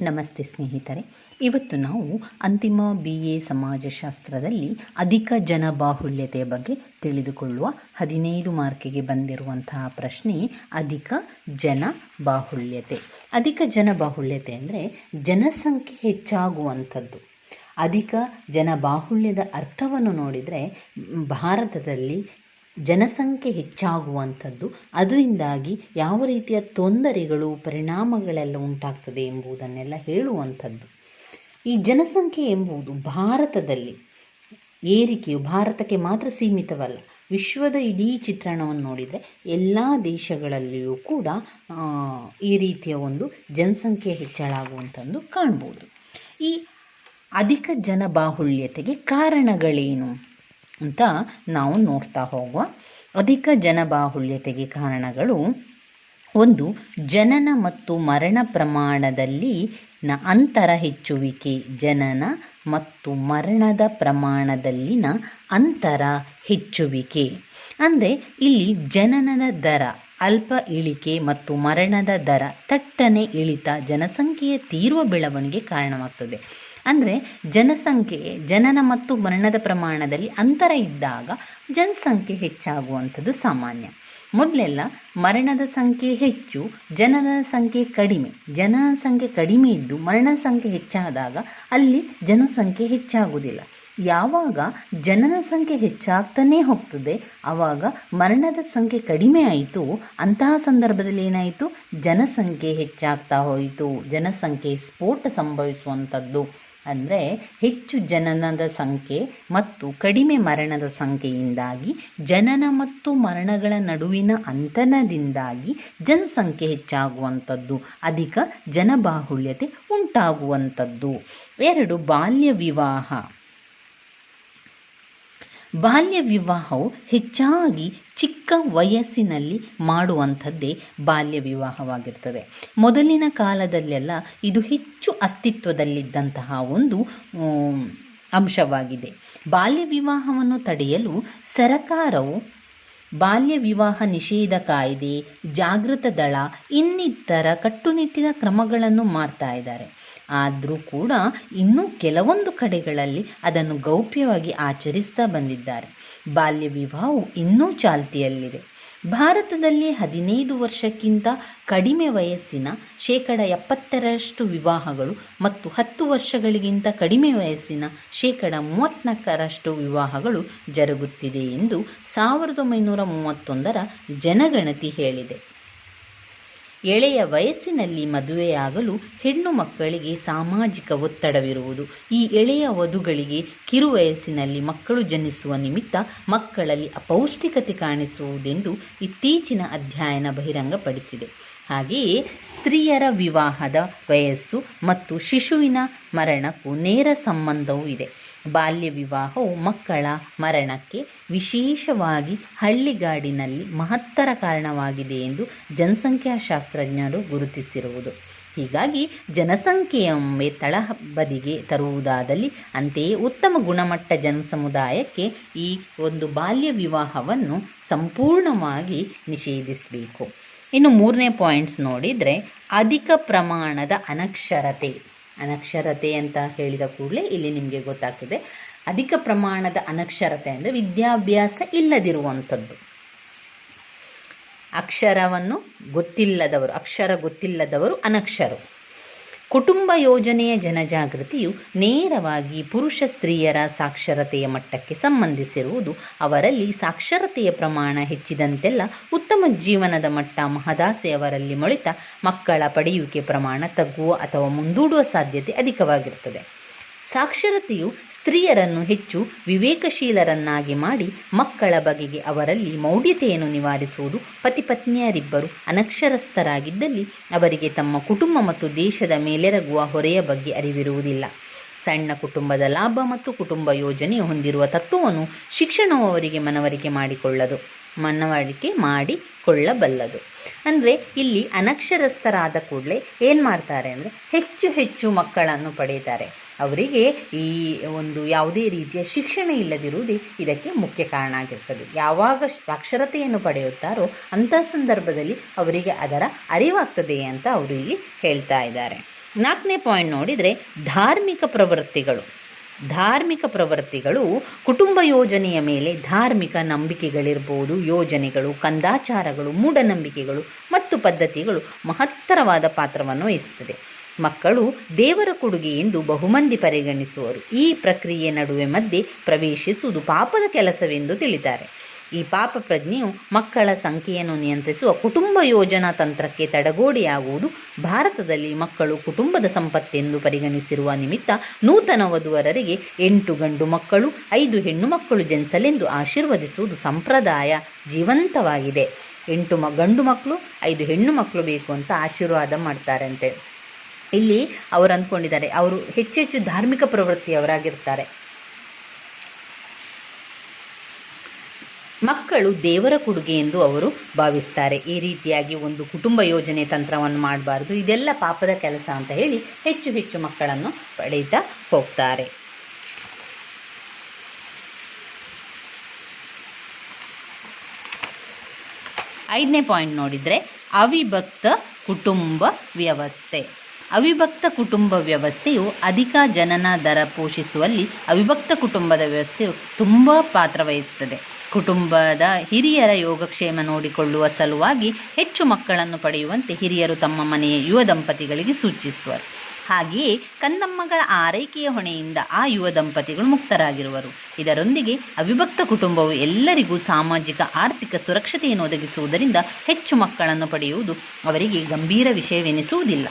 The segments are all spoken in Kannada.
ನಮಸ್ತೆ ಸ್ನೇಹಿತರೆ. ಇವತ್ತು ನಾವು ಅಂತಿಮ ಬಿ ಎ ಸಮಾಜಶಾಸ್ತ್ರದಲ್ಲಿ ಅಧಿಕ ಜನಬಾಹುಳ್ಯತೆಯ ಬಗ್ಗೆ ತಿಳಿದುಕೊಳ್ಳುವ ಹದಿನೈದು ಮಾರ್ಕಿಗೆ ಬಂದಿರುವಂತಹ ಪ್ರಶ್ನೆ, ಅಧಿಕ ಜನ ಬಾಹುಳ್ಯತೆ ಅಧಿಕ ಜನಬಾಹುಳ್ಯತೆ ಅಂದರೆ ಜನಸಂಖ್ಯೆ ಹೆಚ್ಚಾಗುವಂಥದ್ದು. ಅಧಿಕ ಜನಬಾಹುಳ್ಯದ ಅರ್ಥವನ್ನು ನೋಡಿದರೆ ಭಾರತದಲ್ಲಿ ಜನಸಂಖ್ಯೆ ಹೆಚ್ಚಾಗುವಂಥದ್ದು, ಅದರಿಂದಾಗಿ ಯಾವ ರೀತಿಯ ತೊಂದರೆಗಳು, ಪರಿಣಾಮಗಳೆಲ್ಲ ಉಂಟಾಗ್ತದೆ ಎಂಬುದನ್ನೆಲ್ಲ ಹೇಳುವಂಥದ್ದು. ಈ ಜನಸಂಖ್ಯೆ ಎಂಬುದು ಭಾರತದಲ್ಲಿ ಏರಿಕೆಯು ಭಾರತಕ್ಕೆ ಮಾತ್ರ ಸೀಮಿತವಲ್ಲ, ವಿಶ್ವದ ಇಡೀ ಚಿತ್ರಣವನ್ನು ನೋಡಿದರೆ ಎಲ್ಲ ದೇಶಗಳಲ್ಲಿಯೂ ಕೂಡ ಈ ರೀತಿಯ ಒಂದು ಜನಸಂಖ್ಯೆ ಹೆಚ್ಚಳ ಆಗುವಂಥದ್ದು ಕಾಣ್ಬೋದು. ಈ ಅಧಿಕ ಜನಬಾಹುಳ್ಯತೆಗೆ ಕಾರಣಗಳೇನು? ಅಂತ ನಾವು ನೋಡ್ತಾ ಹೋಗುವ. ಅಧಿಕ ಜನಬಾಹುಳ್ಯತೆಗೆ ಕಾರಣಗಳು ಒಂದು, ಜನನ ಮತ್ತು ಮರಣ ಪ್ರಮಾಣದಲ್ಲಿ ನ ಅಂತರ ಹೆಚ್ಚುವಿಕೆ, ಜನನ ಮತ್ತು ಮರಣದ ಪ್ರಮಾಣದಲ್ಲಿನ ಅಂತರ ಹೆಚ್ಚುವಿಕೆ. ಅಂದರೆ ಇಲ್ಲಿ ಜನನದ ದರ, ಅಲ್ಪ ಇಳಿಕೆ ಮತ್ತು ಮರಣದ ದರ, ತಟ್ಟನೆ ಇಳಿತ ಜನಸಂಖ್ಯೆಯ ತೀವ್ರ ಬೆಳವಣಿಗೆ ಕಾರಣವಾಗ್ತದೆ. ಅಂದರೆ ಜನಸಂಖ್ಯೆ ಜನನ ಮತ್ತು ಮರಣದ ಪ್ರಮಾಣದಲ್ಲಿ ಅಂತರ ಇದ್ದಾಗ ಜನಸಂಖ್ಯೆ ಹೆಚ್ಚಾಗುವಂಥದ್ದು ಸಾಮಾನ್ಯ. ಮೊದಲೆಲ್ಲ ಮರಣದ ಸಂಖ್ಯೆ ಹೆಚ್ಚು, ಜನನ ಸಂಖ್ಯೆ ಕಡಿಮೆ. ಜನಸಂಖ್ಯೆ ಕಡಿಮೆ ಇದ್ದು ಮರಣ ಸಂಖ್ಯೆ ಹೆಚ್ಚಾದಾಗ ಅಲ್ಲಿ ಜನಸಂಖ್ಯೆ ಹೆಚ್ಚಾಗುವುದಿಲ್ಲ. ಯಾವಾಗ ಜನನ ಸಂಖ್ಯೆ ಹೆಚ್ಚಾಗ್ತಾನೇ ಹೋಗ್ತದೆ ಆವಾಗ ಮರಣದ ಸಂಖ್ಯೆ ಕಡಿಮೆ ಆಯಿತು, ಅಂತಹ ಸಂದರ್ಭದಲ್ಲಿ ಏನಾಯಿತು? ಜನಸಂಖ್ಯೆ ಹೆಚ್ಚಾಗ್ತಾ ಹೋಯಿತು. ಜನಸಂಖ್ಯೆ ಸ್ಫೋಟ ಸಂಭವಿಸುವಂಥದ್ದು. ಅಂದರೆ ಹೆಚ್ಚು ಜನನದ ಸಂಖ್ಯೆ ಮತ್ತು ಕಡಿಮೆ ಮರಣದ ಸಂಖ್ಯೆಯಿಂದಾಗಿ, ಜನನ ಮತ್ತು ಮರಣಗಳ ನಡುವಿನ ಅಂತರದಿಂದಾಗಿ ಜನಸಂಖ್ಯೆ ಹೆಚ್ಚಾಗುವಂಥದ್ದು, ಅಧಿಕ ಜನಬಾಹುಳ್ಯತೆ ಉಂಟಾಗುವಂಥದ್ದು. ಎರಡು ಬಾಲ್ಯ ವಿವಾಹ. ಬಾಲ್ಯ ವಿವಾಹವು ಹೆಚ್ಚಾಗಿ ಚಿಕ್ಕ ವಯಸ್ಸಿನಲ್ಲಿ ಮಾಡುವಂಥದ್ದೇ ಬಾಲ್ಯ ವಿವಾಹವಾಗಿರ್ತದೆ ಮೊದಲಿನ ಕಾಲದಲ್ಲೆಲ್ಲ ಇದು ಹೆಚ್ಚು ಅಸ್ತಿತ್ವದಲ್ಲಿದ್ದಂತಹ ಒಂದು ಅಂಶವಾಗಿದೆ. ಬಾಲ್ಯ ವಿವಾಹವನ್ನು ತಡೆಯಲು ಸರಕಾರವು ಬಾಲ್ಯ ವಿವಾಹ ನಿಷೇಧ ಕಾಯ್ದೆ, ಜಾಗೃತ ದಳ ಇನ್ನಿತರ ಕಟ್ಟುನಿಟ್ಟಿನ ಕ್ರಮಗಳನ್ನು ಮಾಡ್ತಾ ಇದ್ದಾರೆ. ಆದರೂ ಕೂಡ ಇನ್ನೂ ಕೆಲವೊಂದು ಕಡೆಗಳಲ್ಲಿ ಅದನ್ನು ಗೌಪ್ಯವಾಗಿ ಆಚರಿಸ್ತಾ ಬಂದಿದ್ದಾರೆ. ಬಾಲ್ಯ ವಿವಾಹವು ಇನ್ನೂ ಚಾಲ್ತಿಯಲ್ಲಿದೆ. ಭಾರತದಲ್ಲಿ ಹದಿನೈದು ವರ್ಷಕ್ಕಿಂತ ಕಡಿಮೆ ವಯಸ್ಸಿನ ಶೇಕಡ ಎಪ್ಪತ್ತರಷ್ಟು ವಿವಾಹಗಳು ಮತ್ತು ಹತ್ತು ವರ್ಷಗಳಿಗಿಂತ ಕಡಿಮೆ ವಯಸ್ಸಿನ ಶೇಕಡ ಮೂವತ್ತ್ನಾಲ್ಕರಷ್ಟು ವಿವಾಹಗಳು ಜರುಗುತ್ತಿದೆ ಎಂದು ಸಾವಿರದ ಒಂಬೈನೂರ ಮೂವತ್ತೊಂದರ ಜನಗಣತಿ ಹೇಳಿದೆ. ಎಳೆಯ ವಯಸ್ಸಿನಲ್ಲಿ ಮದುವೆಯಾಗಲು ಹೆಣ್ಣು ಮಕ್ಕಳಿಗೆ ಸಾಮಾಜಿಕ ಒತ್ತಡವಿರುವುದು. ಈ ಎಳೆಯ ವಧುಗಳಿಗೆ ಕಿರು ವಯಸ್ಸಿನಲ್ಲಿ ಮಕ್ಕಳು ಜನಿಸುವ ನಿಮಿತ್ತ ಮಕ್ಕಳಲ್ಲಿ ಅಪೌಷ್ಟಿಕತೆ ಕಾಣಿಸುವುದೆಂದು ಇತ್ತೀಚಿನ ಅಧ್ಯಯನ ಬಹಿರಂಗಪಡಿಸಿದೆ. ಹಾಗೆಯೇ ಸ್ತ್ರೀಯರ ವಿವಾಹದ ವಯಸ್ಸು ಮತ್ತು ಶಿಶುವಿನ ಮರಣಕ್ಕೂ ನೇರ ಸಂಬಂಧವೂ ಇದೆ. ಬಾಲ್ಯ ವಿವಾಹವು ಮಕ್ಕಳ ಮರಣಕ್ಕೆ ವಿಶೇಷವಾಗಿ ಹಳ್ಳಿಗಾಡಿನಲ್ಲಿ ಮಹತ್ತರ ಕಾರಣವಾಗಿದೆ ಎಂದು ಜನಸಂಖ್ಯಾಶಾಸ್ತ್ರಜ್ಞರು ಗುರುತಿಸಿರುವುದು. ಹೀಗಾಗಿ ಜನಸಂಖ್ಯೆಯೊಮ್ಮೆ ತಳಬದಿಗೆ ತರುವುದಾದಲ್ಲಿ ಅಂತೆಯೇ ಉತ್ತಮ ಗುಣಮಟ್ಟ ಜನಸಮುದಾಯಕ್ಕೆ ಈ ಒಂದು ಬಾಲ್ಯ ವಿವಾಹವನ್ನು ಸಂಪೂರ್ಣವಾಗಿ ನಿಷೇಧಿಸಬೇಕು. ಇನ್ನು ಮೂರನೇ ಪಾಯಿಂಟ್ಸ್ ನೋಡಿದರೆ ಅಧಿಕ ಪ್ರಮಾಣದ ಅನಕ್ಷರತೆ. ಅನಕ್ಷರತೆ ಅಂತ ಹೇಳಿದ ಕೂಡಲೇ ಇಲ್ಲಿ ನಿಮಗೆ ಗೊತ್ತಾಗ್ತದೆ. ಅಧಿಕ ಪ್ರಮಾಣದ ಅನಕ್ಷರತೆ ಅಂದರೆ ವಿದ್ಯಾಭ್ಯಾಸ ಇಲ್ಲದಿರುವಂಥದ್ದು. ಅಕ್ಷರವನ್ನು ಗೊತ್ತಿಲ್ಲದವರು, ಅಕ್ಷರ ಗೊತ್ತಿಲ್ಲದವರು ಅನಕ್ಷರು. ಕುಟುಂಬ ಯೋಜನೆಯ ಜನಜಾಗೃತಿಯು ನೇರವಾಗಿ ಪುರುಷ ಸ್ತ್ರೀಯರ ಸಾಕ್ಷರತೆಯ ಮಟ್ಟಕ್ಕೆ ಸಂಬಂಧಿಸಿರುವುದು, ಅವರಲ್ಲಿ ಸಾಕ್ಷರತೆಯ ಪ್ರಮಾಣ ಹೆಚ್ಚಿದಂತೆಲ್ಲ ಉತ್ತಮ ಜೀವನದ ಮಟ್ಟ ಮಹದಾಸೆಯವರಲ್ಲಿ ಮೊಳಿತ ಮಕ್ಕಳ ಪಡೆಯುವಿಕೆ ಪ್ರಮಾಣ ತಗ್ಗುವ ಅಥವಾ ಮುಂದೂಡುವ ಸಾಧ್ಯತೆ ಅಧಿಕವಾಗಿರುತ್ತದೆ. ಸಾಕ್ಷರತೆಯು ಸ್ತ್ರೀಯರನ್ನು ಹೆಚ್ಚು ವಿವೇಕಶೀಲರನ್ನಾಗಿ ಮಾಡಿ ಮಕ್ಕಳ ಬಗೆಗೆ ಅವರಲ್ಲಿ ಮೌಢ್ಯತೆಯನ್ನು ನಿವಾರಿಸುವುದು ಪತಿಪತ್ನಿಯರಿಬ್ಬರು ಅನಕ್ಷರಸ್ಥರಾಗಿದ್ದಲ್ಲಿ ಅವರಿಗೆ ತಮ್ಮ ಕುಟುಂಬ ಮತ್ತು ದೇಶದ ಮೇಲೆರಗುವ ಹೊರೆಯ ಬಗ್ಗೆ ಅರಿವಿರುವುದಿಲ್ಲ. ಸಣ್ಣ ಕುಟುಂಬದ ಲಾಭ ಮತ್ತು ಕುಟುಂಬ ಯೋಜನೆ ಹೊಂದಿರುವ ತತ್ವವನ್ನು ಶಿಕ್ಷಣವು ಅವರಿಗೆ ಮನವರಿಕೆ ಮಾಡಿಕೊಳ್ಳದು, ಮನವರಿಕೆ ಮಾಡಿಕೊಳ್ಳಬಲ್ಲದು. ಅಂದರೆ ಇಲ್ಲಿ ಅನಕ್ಷರಸ್ಥರಾದ ಕೂಡಲೇ ಏನು ಮಾಡ್ತಾರೆ ಅಂದರೆ ಹೆಚ್ಚು ಹೆಚ್ಚು ಮಕ್ಕಳನ್ನು ಪಡೆಯುತ್ತಾರೆ. ಅವರಿಗೆ ಈ ಒಂದು ಯಾವುದೇ ರೀತಿಯ ಶಿಕ್ಷಣ ಇಲ್ಲದಿರುವುದೇ ಇದಕ್ಕೆ ಮುಖ್ಯ ಕಾರಣ ಆಗಿರ್ತದೆ. ಯಾವಾಗ ಸಾಕ್ಷರತೆಯನ್ನು ಪಡೆಯುತ್ತಾರೋ ಅಂಥ ಸಂದರ್ಭದಲ್ಲಿ ಅವರಿಗೆ ಅದರ ಅರಿವಾಗ್ತದೆ ಅಂತ ಅವರು ಇಲ್ಲಿ ಹೇಳ್ತಾ ಇದ್ದಾರೆ. ನಾಲ್ಕನೇ ಪಾಯಿಂಟ್ ನೋಡಿದರೆ ಧಾರ್ಮಿಕ ಪ್ರವೃತ್ತಿಗಳು. ಧಾರ್ಮಿಕ ಪ್ರವೃತ್ತಿಗಳು ಕುಟುಂಬ ಯೋಜನೆಯ ಮೇಲೆ ಧಾರ್ಮಿಕ ನಂಬಿಕೆಗಳಿರ್ಬೋದು. ಯೋಜನೆಗಳು, ಕಂದಾಚಾರಗಳು, ಮೂಢನಂಬಿಕೆಗಳು ಮತ್ತು ಪದ್ಧತಿಗಳು ಮಹತ್ತರವಾದ ಪಾತ್ರವನ್ನು ವಹಿಸುತ್ತದೆ. ಮಕ್ಕಳು ದೇವರ ಕೊಡುಗೆ ಎಂದು ಬಹುಮಂದಿ ಪರಿಗಣಿಸುವರು. ಈ ಪ್ರಕ್ರಿಯೆ ನಡುವೆ ಮಧ್ಯೆ ಪ್ರವೇಶಿಸುವುದು ಪಾಪದ ಕೆಲಸವೆಂದು ತಿಳಿತಾರೆ ಈ ಪಾಪ ಪ್ರಜ್ಞೆಯು ಮಕ್ಕಳ ಸಂಖ್ಯೆಯನ್ನು ನಿಯಂತ್ರಿಸುವ ಕುಟುಂಬ ಯೋಜನಾ ತಂತ್ರಕ್ಕೆ ತಡಗೋಡೆಯಾಗುವುದು ಭಾರತದಲ್ಲಿ ಮಕ್ಕಳು ಕುಟುಂಬದ ಸಂಪತ್ತೆಂದು ಪರಿಗಣಿಸಿರುವ ನಿಮಿತ್ತ ನೂತನ ವಧುವರರಿಗೆ ಎಂಟು ಗಂಡು ಮಕ್ಕಳು, ಐದು ಹೆಣ್ಣು ಮಕ್ಕಳು ಜನಿಸಲೆಂದು ಆಶೀರ್ವದಿಸುವುದು ಸಂಪ್ರದಾಯ ಜೀವಂತವಾಗಿದೆ. ಎಂಟು ಮ, ಗಂಡು ಮಕ್ಕಳು, ಐದು ಹೆಣ್ಣು ಮಕ್ಕಳು ಬೇಕು ಅಂತ ಆಶೀರ್ವಾದ ಮಾಡ್ತಾರಂತೆ. ಇಲ್ಲಿ ಅವರು ಅಂದ್ಕೊಂಡಿದ್ದಾರೆ, ಅವರು ಹೆಚ್ಚು ಹೆಚ್ಚು ಧಾರ್ಮಿಕ ಪ್ರವೃತ್ತಿಯವರಾಗಿರ್ತಾರೆ. ಮಕ್ಕಳು ದೇವರ ಕೊಡುಗೆ ಎಂದು ಅವರು ಭಾವಿಸ್ತಾರೆ. ಈ ರೀತಿಯಾಗಿ ಒಂದು ಕುಟುಂಬ ಯೋಜನೆ ತಂತ್ರವನ್ನು ಮಾಡಬಾರ್ದು. ಇದೆಲ್ಲ ಪಾಪದ ಕೆಲಸ ಅಂತ ಹೇಳಿ ಹೆಚ್ಚು ಹೆಚ್ಚು ಮಕ್ಕಳನ್ನು ಪಡೀತಾ ಹೋಗ್ತಾರೆ. ಐದನೇ ಪಾಯಿಂಟ್ ನೋಡಿದರೆ ಅವಿಭಕ್ತ ಕುಟುಂಬ ವ್ಯವಸ್ಥೆ. ಅವಿಭಕ್ತ ಕುಟುಂಬ ವ್ಯವಸ್ಥೆಯು ಅಧಿಕ ಜನನ ದರ ಪೋಷಿಸುವಲ್ಲಿ ಅವಿಭಕ್ತ ಕುಟುಂಬದ ವ್ಯವಸ್ಥೆಯು ತುಂಬ ಪಾತ್ರ ವಹಿಸುತ್ತದೆ. ಕುಟುಂಬದ ಹಿರಿಯರ ಯೋಗಕ್ಷೇಮ ನೋಡಿಕೊಳ್ಳುವ ಸಲುವಾಗಿ ಹೆಚ್ಚು ಮಕ್ಕಳನ್ನು ಪಡೆಯುವಂತೆ ಹಿರಿಯರು ತಮ್ಮ ಮನೆಯ ಯುವ ದಂಪತಿಗಳಿಗೆ ಸೂಚಿಸುವರು. ಹಾಗೆಯೇ ಕಂದಮ್ಮಗಳ ಆರೈಕೆಯ ಹೊಣೆಯಿಂದ ಆ ಯುವ ದಂಪತಿಗಳು ಮುಕ್ತರಾಗಿರುವರು. ಇದರೊಂದಿಗೆ ಅವಿಭಕ್ತ ಕುಟುಂಬವು ಎಲ್ಲರಿಗೂ ಸಾಮಾಜಿಕ, ಆರ್ಥಿಕ ಸುರಕ್ಷತೆಯನ್ನು ಒದಗಿಸುವುದರಿಂದ ಹೆಚ್ಚು ಮಕ್ಕಳನ್ನು ಪಡೆಯುವುದು ಅವರಿಗೆ ಗಂಭೀರ ವಿಷಯವೆನಿಸುವುದಿಲ್ಲ.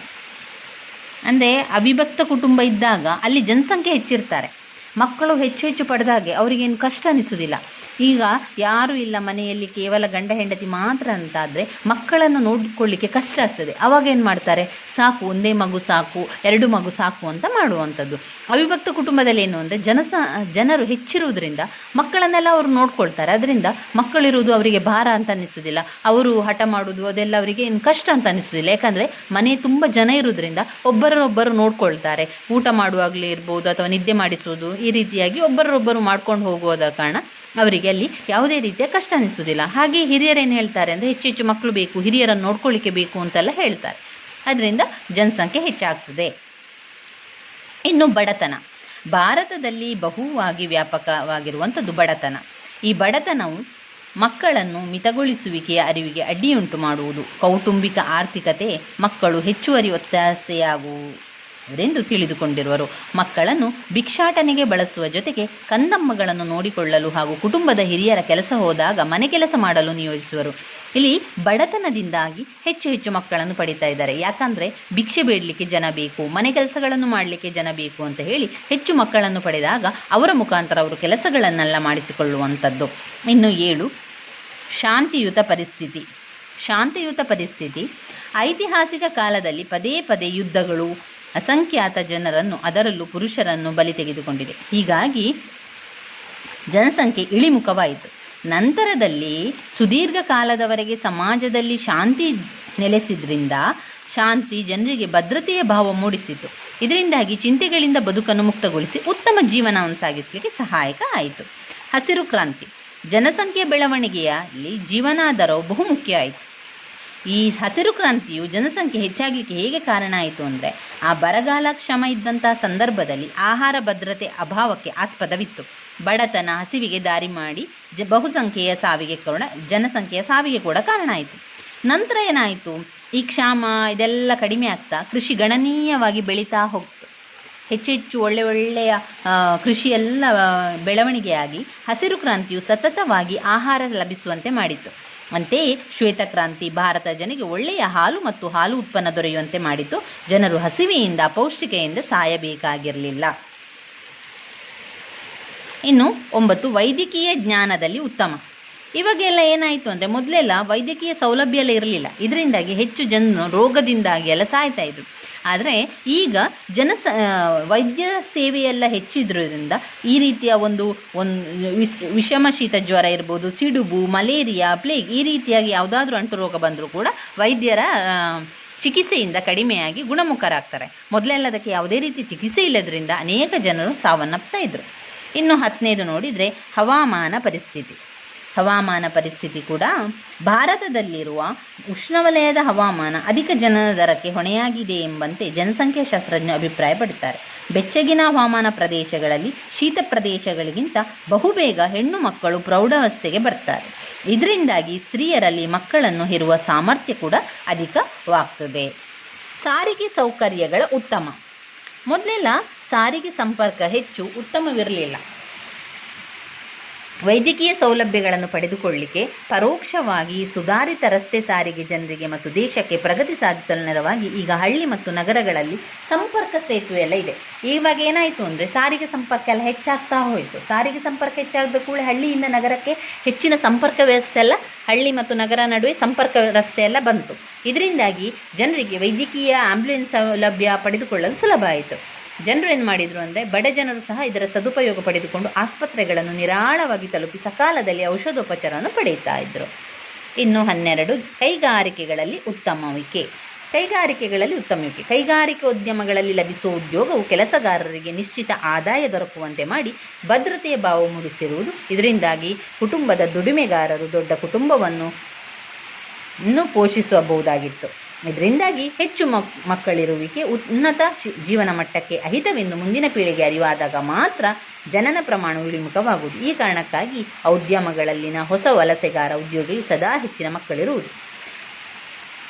ಅಂದರೆ ಅವಿಭಕ್ತ ಕುಟುಂಬ ಇದ್ದಾಗ ಅಲ್ಲಿ ಜನಸಂಖ್ಯೆ ಹೆಚ್ಚಿರ್ತಾರೆ. ಮಕ್ಕಳು ಹೆಚ್ಚು ಹೆಚ್ಚು ಪಡೆದಾಗೆ ಅವರಿಗೇನು ಕಷ್ಟ ಅನಿಸೋದಿಲ್ಲ ಈಗ ಯಾರೂ ಇಲ್ಲ ಮನೆಯಲ್ಲಿ ಕೇವಲ ಗಂಡ ಹೆಂಡತಿ ಮಾತ್ರ ಅಂತಾದರೆ ಮಕ್ಕಳನ್ನು ನೋಡಿಕೊಳ್ಳಿಕ್ಕೆ ಕಷ್ಟ ಆಗ್ತದೆ. ಅವಾಗ ಏನು ಮಾಡ್ತಾರೆ? ಸಾಕು, ಒಂದೇ ಮಗು ಸಾಕು, ಎರಡು ಮಗು ಸಾಕು ಅಂತ ಮಾಡುವಂಥದ್ದು. ಅವಿಭಕ್ತ ಕುಟುಂಬದಲ್ಲಿ ಏನು ಅಂದರೆ ಜನಸ ಜನರು ಹೆಚ್ಚಿರುವುದರಿಂದ ಮಕ್ಕಳನ್ನೆಲ್ಲ ಅವರು ನೋಡ್ಕೊಳ್ತಾರೆ. ಅದರಿಂದ ಮಕ್ಕಳಿರುವುದು ಅವರಿಗೆ ಭಾರ ಅಂತ ಅನ್ನಿಸೋದಿಲ್ಲ ಅವರು ಹಠ ಮಾಡುವುದು ಅದೆಲ್ಲ ಅವರಿಗೆ ಏನು ಕಷ್ಟ ಅಂತ ಅನ್ನಿಸೋದಿಲ್ಲ ಯಾಕಂದರೆ ಮನೆ ತುಂಬ ಜನ ಇರುವುದರಿಂದ ಒಬ್ಬರೊಬ್ಬರು ನೋಡ್ಕೊಳ್ತಾರೆ. ಊಟ ಮಾಡುವಾಗಲೇ ಇರ್ಬೋದು ಅಥವಾ ನಿದ್ದೆ ಮಾಡಿಸುವುದು ಈ ರೀತಿಯಾಗಿ ಒಬ್ಬರೊಬ್ಬರು ಮಾಡ್ಕೊಂಡು ಹೋಗುವುದರ ಕಾರಣ ಅವರಿಗೆ ಅಲ್ಲಿ ಯಾವುದೇ ರೀತಿಯ ಕಷ್ಟ ಅನಿಸುವುದಿಲ್ಲ. ಹಾಗೆ ಹಿರಿಯರೇನು ಹೇಳ್ತಾರೆ ಅಂದರೆ, ಹೆಚ್ಚು ಹೆಚ್ಚು ಮಕ್ಕಳು ಬೇಕು, ಹಿರಿಯರನ್ನು ನೋಡ್ಕೊಳ್ಳಿಕ್ಕೆ ಬೇಕು ಅಂತೆಲ್ಲ ಹೇಳ್ತಾರೆ. ಅದರಿಂದ ಜನಸಂಖ್ಯೆ ಹೆಚ್ಚಾಗ್ತದೆ. ಇನ್ನು ಬಡತನ. ಭಾರತದಲ್ಲಿ ಬಹುವಾಗಿ ವ್ಯಾಪಕವಾಗಿರುವಂಥದ್ದು ಬಡತನ. ಈ ಬಡತನವು ಮಕ್ಕಳನ್ನು ಮಿತಗೊಳಿಸುವಿಕೆಯ ಅರಿವಿಗೆ ಅಡ್ಡಿಯುಂಟು ಮಾಡುವುದು. ಕೌಟುಂಬಿಕ ಆರ್ಥಿಕತೆ ಮಕ್ಕಳು ಹೆಚ್ಚುವರಿ ಒತ್ತಾಸೆಯಾಗುವುದೆಂದು ತಿಳಿದುಕೊಂಡಿರುವರು. ಮಕ್ಕಳನ್ನು ಭಿಕ್ಷಾಟನೆಗೆ ಬಳಸುವ ಜೊತೆಗೆ ಕಂದಮ್ಮಗಳನ್ನು ನೋಡಿಕೊಳ್ಳಲು ಹಾಗೂ ಕುಟುಂಬದ ಹಿರಿಯರ ಕೆಲಸ ಹೋದಾಗ ಮನೆ ಕೆಲಸ ಮಾಡಲು ನಿಯೋಜಿಸುವರು. ಇಲ್ಲಿ ಬಡತನದಿಂದಾಗಿ ಹೆಚ್ಚು ಹೆಚ್ಚು ಮಕ್ಕಳನ್ನು ಪಡಿತಾ ಇದ್ದಾರೆ. ಯಾಕಂದ್ರೆ ಭಿಕ್ಷೆ ಬೇಡಲಿಕ್ಕೆ ಜನ ಬೇಕು, ಮನೆ ಕೆಲಸಗಳನ್ನು ಮಾಡಲಿಕ್ಕೆ ಜನ ಬೇಕು ಅಂತ ಹೇಳಿ ಹೆಚ್ಚು ಮಕ್ಕಳನ್ನು ಪಡೆದಾಗ ಅವರ ಮುಖಾಂತರ ಅವರು ಕೆಲಸಗಳನ್ನೆಲ್ಲ ಮಾಡಿಸಿಕೊಳ್ಳುವಂಥದ್ದು. ಇನ್ನು ಏಳು, ಶಾಂತಿಯುತ ಪರಿಸ್ಥಿತಿ. ಶಾಂತಿಯುತ ಪರಿಸ್ಥಿತಿ. ಐತಿಹಾಸಿಕ ಕಾಲದಲ್ಲಿ ಪದೇ ಪದೇ ಯುದ್ಧಗಳು ಅಸಂಖ್ಯಾತ ಜನರನ್ನು, ಅದರಲ್ಲೂ ಪುರುಷರನ್ನು ಬಲಿ ತೆಗೆದುಕೊಂಡಿದೆ. ಹೀಗಾಗಿ ಜನಸಂಖ್ಯೆ ಇಳಿಮುಖವಾಯಿತು. ನಂತರದಲ್ಲಿ ಸುದೀರ್ಘ ಕಾಲದವರೆಗೆ ಸಮಾಜದಲ್ಲಿ ಶಾಂತಿ ನೆಲೆಸಿದ್ರಿಂದ ಶಾಂತಿ ಜನರಿಗೆ ಭದ್ರತೆಯ ಭಾವ ಮೂಡಿಸಿತು. ಇದರಿಂದಾಗಿ ಚಿಂತೆಗಳಿಂದ ಬದುಕನ್ನು ಮುಕ್ತಗೊಳಿಸಿ ಉತ್ತಮ ಜೀವನವನ್ನು ಸಾಗಿಸಲಿಕ್ಕೆ ಸಹಾಯಕ ಆಯಿತು. ಹಸಿರು ಕ್ರಾಂತಿ. ಜನಸಂಖ್ಯೆ ಬೆಳವಣಿಗೆಯಲ್ಲಿ ಜೀವನಾಧಾರವು ಬಹುಮುಖ್ಯ ಆಯಿತು. ಈ ಹಸಿರು ಕ್ರಾಂತಿಯು ಜನಸಂಖ್ಯೆ ಹೆಚ್ಚಾಗಲಿಕ್ಕೆ ಹೇಗೆ ಕಾರಣ ಆಯಿತು ಅಂದರೆ ಆ ಬರಗಾಲ ಕ್ಷಮ ಇದ್ದಂತಹ ಸಂದರ್ಭದಲ್ಲಿ ಆಹಾರ ಭದ್ರತೆ ಅಭಾವಕ್ಕೆ ಆಸ್ಪದವಿತ್ತು. ಬಡತನ ಹಸಿವಿಗೆ ದಾರಿ ಮಾಡಿ ಜ ಬಹುಸಂಖ್ಯೆಯ ಸಾವಿಗೆ ಕೂಡ ಜನಸಂಖ್ಯೆಯ ಸಾವಿಗೆ ಕೂಡ ಕಾರಣ ಆಯಿತು. ನಂತರ ಏನಾಯಿತು? ಈ ಕ್ಷಾಮ ಇದೆಲ್ಲ ಕಡಿಮೆ ಆಗ್ತಾ ಕೃಷಿ ಗಣನೀಯವಾಗಿ ಬೆಳೀತಾ ಹೋಗ್ತು. ಹೆಚ್ಚು ಹೆಚ್ಚು ಒಳ್ಳೆ ಒಳ್ಳೆಯ ಕೃಷಿಯೆಲ್ಲ ಬೆಳವಣಿಗೆಯಾಗಿ ಹಸಿರು ಕ್ರಾಂತಿಯು ಸತತವಾಗಿ ಆಹಾರ ಲಭಿಸುವಂತೆ ಮಾಡಿತು. ಅಂತೆಯೇ ಶ್ವೇತಕ್ರಾಂತಿ ಭಾರತ ಜನಿಗೆ ಒಳ್ಳೆಯ ಹಾಲು ಮತ್ತು ಹಾಲು ಉತ್ಪನ್ನ ದೊರೆಯುವಂತೆ ಮಾಡಿತು. ಜನರು ಹಸಿವೆಯಿಂದ ಪೌಷ್ಟಿಕೆಯಿಂದ ಸಾಯಬೇಕಾಗಿರಲಿಲ್ಲ. ಇನ್ನು ಒಂಬತ್ತು, ವೈದ್ಯಕೀಯ ಜ್ಞಾನದಲ್ಲಿ ಉತ್ತಮ. ಇವಾಗೆಲ್ಲ ಏನಾಯಿತು ಅಂದರೆ ಮೊದಲೆಲ್ಲ ವೈದ್ಯಕೀಯ ಸೌಲಭ್ಯ ಎಲ್ಲ ಇರಲಿಲ್ಲ. ಇದರಿಂದಾಗಿ ಹೆಚ್ಚು ಜನರು ರೋಗದಿಂದಾಗಿ ಎಲ್ಲ ಸಾಯ್ತಾ ಇದ್ರು. ಆದರೆ ಈಗ ಜನಸ ವೈದ್ಯ ಸೇವೆಯೆಲ್ಲ ಹೆಚ್ಚಿದ್ರಿಂದ ಈ ರೀತಿಯ ಒಂದು ಒಂದು ವಿಶ್ ವಿಷಮ ಶೀತ ಜ್ವರ ಇರ್ಬೋದು, ಸಿಡುಬು, ಮಲೇರಿಯಾ, ಪ್ಲೇಗ್ ಈ ರೀತಿಯಾಗಿ ಯಾವುದಾದ್ರೂ ಅಂಟು ರೋಗ ಬಂದರೂ ಕೂಡ ವೈದ್ಯರ ಚಿಕಿತ್ಸೆಯಿಂದ ಕಡಿಮೆಯಾಗಿ ಗುಣಮುಖರಾಗ್ತಾರೆ. ಮೊದಲೆಲ್ಲ ಅದಕ್ಕೆ ಯಾವುದೇ ರೀತಿ ಚಿಕಿತ್ಸೆ ಇಲ್ಲದರಿಂದ ಅನೇಕ ಜನರು ಸಾವನ್ನಪ್ತಾ ಇದ್ದರು ಇನ್ನು ಹತ್ತನೇದು ನೋಡಿದರೆ ಹವಾಮಾನ ಪರಿಸ್ಥಿತಿ. ಹವಾಮಾನ ಪರಿಸ್ಥಿತಿ ಕೂಡ ಭಾರತದಲ್ಲಿರುವ ಉಷ್ಣವಲಯದ ಹವಾಮಾನ ಅಧಿಕ ಜನನ ದರಕ್ಕೆ ಹೊಣೆಯಾಗಿದೆ ಎಂಬಂತೆ ಜನಸಂಖ್ಯಾ ಶಾಸ್ತ್ರಜ್ಞ ಅಭಿಪ್ರಾಯಪಡುತ್ತಾರೆ. ಬೆಚ್ಚಗಿನ ಹವಾಮಾನ ಪ್ರದೇಶಗಳಲ್ಲಿ, ಶೀತ ಪ್ರದೇಶಗಳಿಗಿಂತ ಬಹುಬೇಗ ಹೆಣ್ಣು ಮಕ್ಕಳು ಪ್ರೌಢಾವಸ್ಥೆಗೆ ಬರ್ತಾರೆ. ಇದರಿಂದಾಗಿ ಸ್ತ್ರೀಯರಲ್ಲಿ ಮಕ್ಕಳನ್ನು ಹೆರುವ ಸಾಮರ್ಥ್ಯ ಕೂಡ ಅಧಿಕವಾಗ್ತದೆ. ಸಾರಿಗೆ ಸೌಕರ್ಯಗಳ ಉತ್ತಮ. ಮೊದಲೆಲ್ಲ ಸಾರಿಗೆ ಸಂಪರ್ಕ ಹೆಚ್ಚು ಉತ್ತಮವಿರಲಿಲ್ಲ. ವೈದ್ಯಕೀಯ ಸೌಲಭ್ಯಗಳನ್ನು ಪಡೆದುಕೊಳ್ಳಿಕ್ಕೆ ಪರೋಕ್ಷವಾಗಿ ಸುಧಾರಿತ ರಸ್ತೆ ಸಾರಿಗೆ ಜನರಿಗೆ ಮತ್ತು ದೇಶಕ್ಕೆ ಪ್ರಗತಿ ಸಾಧಿಸಲು ನೆರವಾಗಿ ಈಗ ಹಳ್ಳಿ ಮತ್ತು ನಗರಗಳಲ್ಲಿ ಸಂಪರ್ಕ ಸೇತುವೆ ಎಲ್ಲ ಇದೆ. ಇವಾಗ ಏನಾಯಿತು ಅಂದರೆ ಸಾರಿಗೆ ಸಂಪರ್ಕ ಎಲ್ಲ ಹೆಚ್ಚಾಗ್ತಾ ಹೋಯಿತು. ಸಾರಿಗೆ ಸಂಪರ್ಕ ಹೆಚ್ಚಾಗದ ಕೂಡ ಹಳ್ಳಿಯಿಂದ ನಗರಕ್ಕೆ ಹೆಚ್ಚಿನ ಸಂಪರ್ಕ ವ್ಯವಸ್ಥೆ ಎಲ್ಲ, ಹಳ್ಳಿ ಮತ್ತು ನಗರ ನಡುವೆ ಸಂಪರ್ಕ ರಸ್ತೆ ಎಲ್ಲ ಬಂತು. ಇದರಿಂದಾಗಿ ಜನರಿಗೆ ವೈದ್ಯಕೀಯ ಆಂಬ್ಯುಲೆನ್ಸ್ ಸೌಲಭ್ಯ ಪಡೆದುಕೊಳ್ಳಲು ಸುಲಭ ಆಯಿತು. ಜನರು ಏನು ಮಾಡಿದರು ಅಂದರೆ ಬಡ ಜನರು ಸಹ ಇದರ ಸದುಪಯೋಗ ಪಡೆದುಕೊಂಡು ಆಸ್ಪತ್ರೆಗಳನ್ನು ನಿರಾಳವಾಗಿ ತಲುಪಿ ಸಕಾಲದಲ್ಲಿ ಔಷಧೋಪಚಾರವನ್ನು ಪಡೆಯುತ್ತಾ ಇದ್ದರು ಇನ್ನು ಹನ್ನೆರಡು, ಕೈಗಾರಿಕೆಗಳಲ್ಲಿ ಉತ್ತಮವಿಕೆ ಕೈಗಾರಿಕೆಗಳಲ್ಲಿ ಉತ್ತಮವಿಕೆ ಕೈಗಾರಿಕೆ ಉದ್ಯಮಗಳಲ್ಲಿ ಲಭಿಸುವ ಉದ್ಯೋಗವು ಕೆಲಸಗಾರರಿಗೆ ನಿಶ್ಚಿತ ಆದಾಯ ದೊರಕುವಂತೆ ಮಾಡಿ ಭದ್ರತೆಯ ಭಾವ ಮೂಡಿಸಿರುವುದು. ಇದರಿಂದಾಗಿ ಕುಟುಂಬದ ದುಡಿಮೆಗಾರರು ದೊಡ್ಡ ಕುಟುಂಬವನ್ನು ಇನ್ನೂ ಪೋಷಿಸಬಹುದಾಗಿತ್ತು. ಇದರಿಂದಾಗಿ ಹೆಚ್ಚು ಮಕ್, ಮಕ್ಕಳಿರುವಿಕೆ ಉನ್ನತ ಜೀವನ ಮಟ್ಟಕ್ಕೆ ಅಹಿತವೆಂದು ಮುಂದಿನ ಪೀಳಿಗೆ ಅರಿವಾದಾಗ ಮಾತ್ರ ಜನನ ಪ್ರಮಾಣವು ಇಳಿಮುಖವಾಗುವುದು. ಈ ಕಾರಣಕ್ಕಾಗಿ ಉದ್ಯಮಗಳಲ್ಲಿನ ಹೊಸ ವಲಸೆಗಾರ ಉದ್ಯೋಗಿ ಸದಾ ಹೆಚ್ಚಿನ ಮಕ್ಕಳಿರುವುದು.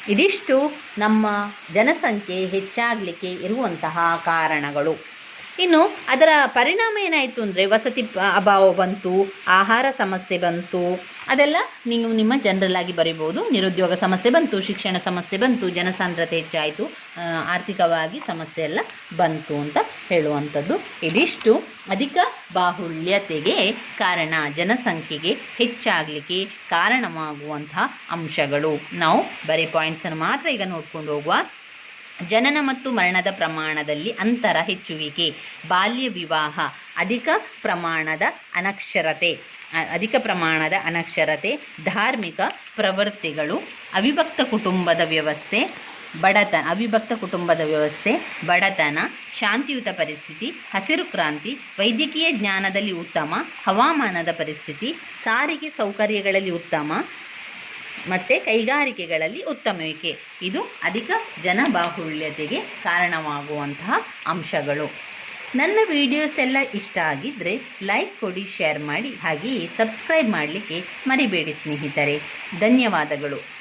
ಇದಿಷ್ಟು ನಮ್ಮ ಜನಸಂಖ್ಯೆ ಹೆಚ್ಚಾಗಲಿಕ್ಕೆ ಇರುವಂತಹ ಕಾರಣಗಳು. ಇನ್ನು ಅದರ ಪರಿಣಾಮ ಏನಾಯಿತು ಅಂದರೆ ವಸತಿ ಅಭಾವ ಬಂತು, ಆಹಾರ ಸಮಸ್ಯೆ ಬಂತು. ಅದೆಲ್ಲ ನೀವು ನಿಮ್ಮ ಜನರಲ್ ಆಗಿ ಬರೀಬೋದು. ನಿರುದ್ಯೋಗ ಸಮಸ್ಯೆ ಬಂತು, ಶಿಕ್ಷಣ ಸಮಸ್ಯೆ ಬಂತು, ಜನಸಾಂದ್ರತೆ ಹೆಚ್ಚಾಯಿತು ಆರ್ಥಿಕವಾಗಿ ಸಮಸ್ಯೆ ಎಲ್ಲ ಬಂತು ಅಂತ ಹೇಳುವಂಥದ್ದು. ಇದಿಷ್ಟು ಅಧಿಕ ಬಾಹುಳ್ಯತೆಗೆ ಕಾರಣ, ಜನಸಂಖ್ಯೆಗೆ ಹೆಚ್ಚಾಗಲಿಕ್ಕೆ ಕಾರಣವಾಗುವಂತಹ ಅಂಶಗಳು. ನಾವು ಬರೀ ಪಾಯಿಂಟ್ಸನ್ನು ಮಾತ್ರ ಈಗ ನೋಡ್ಕೊಂಡು ಹೋಗುವ ಜನನ ಮತ್ತು ಮರಣದ ಪ್ರಮಾಣದಲ್ಲಿ ಅಂತರ ಹೆಚ್ಚುವಿಕೆ, ಬಾಲ್ಯ ವಿವಾಹ, ಅಧಿಕ ಪ್ರಮಾಣದ ಅನಕ್ಷರತೆ ಅಧಿಕ ಪ್ರಮಾಣದ ಅನಕ್ಷರತೆ, ಧಾರ್ಮಿಕ ಪ್ರವೃತ್ತಿಗಳು, ಅವಿಭಕ್ತ ಕುಟುಂಬದ ವ್ಯವಸ್ಥೆ ಬಡತನ ಅವಿಭಕ್ತ ಕುಟುಂಬದ ವ್ಯವಸ್ಥೆ, ಬಡತನ, ಶಾಂತಿಯುತ ಪರಿಸ್ಥಿತಿ, ಹಸಿರು ಕ್ರಾಂತಿ, ವೈದ್ಯಕೀಯ ಜ್ಞಾನದಲ್ಲಿ ಉತ್ತಮ, ಹವಾಮಾನದ ಪರಿಸ್ಥಿತಿ, ಸಾರಿಗೆ ಸೌಕರ್ಯಗಳಲ್ಲಿ ಉತ್ತಮ ಮತ್ತು ಕೈಗಾರಿಕೆಗಳಲ್ಲಿ ಉತ್ತಮವಿಕೆ ಇದು ಅಧಿಕ ಜನಬಾಹುಳ್ಯತೆಗೆ ಕಾರಣವಾಗುವಂತಹ ಅಂಶಗಳು. ನನ್ನ ವಿಡಿಯೋಸ್ ಎಲ್ಲ ಇಷ್ಟ ಆಗಿದ್ದರೆ ಲೈಕ್ ಕೊಡಿ, ಶೇರ್ ಮಾಡಿ, ಹಾಗೆಯೇ ಸಬ್ಸ್ಕ್ರೈಬ್ ಮಾಡಲಿಕ್ಕೆ ಮರಿಬೇಡಿ ಸ್ನೇಹಿತರೆ. ಧನ್ಯವಾದಗಳು.